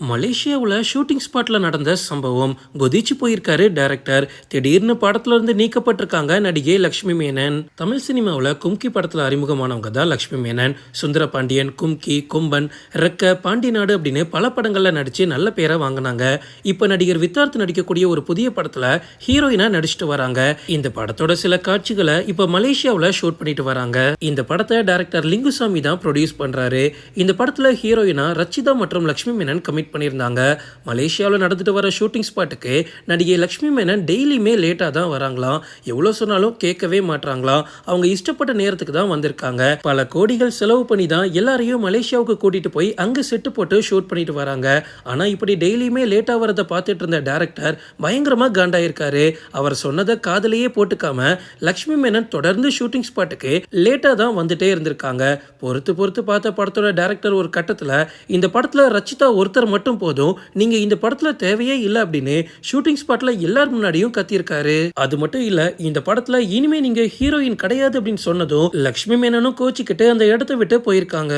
மலேசியாவில் ஷூட்டிங் ஸ்பாட்டில் நடந்த சம்பவம் கொதிச்சு போயிருக்காரு டைரக்டர் திடீர்னு படத்துல இருந்து நீக்கப்பட்டிருக்காங்க நடிகை லக்ஷ்மி மேனன். தமிழ் சினிமாவில் கும்கி படத்தில் அறிமுகமானவங்க தான் லக்ஷ்மி மேனன். சுந்தர பாண்டியன் கும்கி கும்பன் ரெக்க பாண்டி நாடு அப்படின்னு பல படங்களில் நடித்து நல்ல பேரை வாங்கினாங்க. இப்போ நடிகர் வித்தார்த் நடிக்கக்கூடிய ஒரு புதிய படத்தில் ஹீரோயினாக நடிச்சிட்டு வராங்க. இந்த படத்தோட சில காட்சிகளை இப்போ மலேசியாவில் ஷூட் பண்ணிட்டு வராங்க. இந்த படத்தை டைரக்டர் லிங்குசாமி தான் ப்ரொடியூஸ் பண்ணுறாரு இந்த படத்தில் ஹீரோயினா ரச்சிதா மற்றும் லக்ஷ்மி மேனன் கமிட் பண்ணியிருந்தாங்க. மலேசியாவில் நடந்துட்டு வர ஷூட்டிங் ஸ்பாட்டுக்கு நடிகை லக்ஷ்மி மேனன் டெய்லியுமே லேட்டாக தான் வராங்களாம். எவ்வளோ சொன்னாலும் கேட்கவே மாட்றாங்களாம். அவங்க இஷ்டப்பட்ட நேரத்துக்கு தான் வந்திருக்காங்க. பல கோடிகள் செலவு பண்ணி தான் எல்லாரையும் மலேசியாவுக்கு கூட்டிட்டு போய் அங்கே செட்டு போட்டு ஷூட் பண்ணிட்டு வராங்க. ஆனால் இப்படி டெய்லியுமே லேட்டாக வரதை பார்த்துட்டு இருந்த டேரக்டர் பயங்கரமாக காண்டாயிருக்காரு. அவர் சொன்னதை காதலையே போட்டுக்காம லக்ஷ்மி மேனன் தொடர்ந்து ஷூட்டிங் ஸ்பாட்டுக்கு லேட்டாக தான் வந்துட்டே இருந்திருக்காங்க. பொறுத்து பொறுத்து பார்த்த படத்தோட டேரக்டர் ஒரு கட்டத்தில் இந்த படத்தில் ரச்சிதா ஒருத்தர் மட்டும் போதும் நீங்கள் இந்த படத்தில் தேவையே இல்லை அப்படின்னு ஷூட்டிங் ஸ்பாட்டில் எல்லார் முன்னாடியும் கத்தியிருக்காரு. அது மட்டும் இல்லை இந்த படத்தில் இனிமே நீங்கள் ஹீரோயின் கிடையாது அப்படின்னு சொன்னதும் லக்ஷ்மி மேனனும் கோச்சிக்கிட்டு அந்த இடத்த விட்டு போயிருக்காங்க.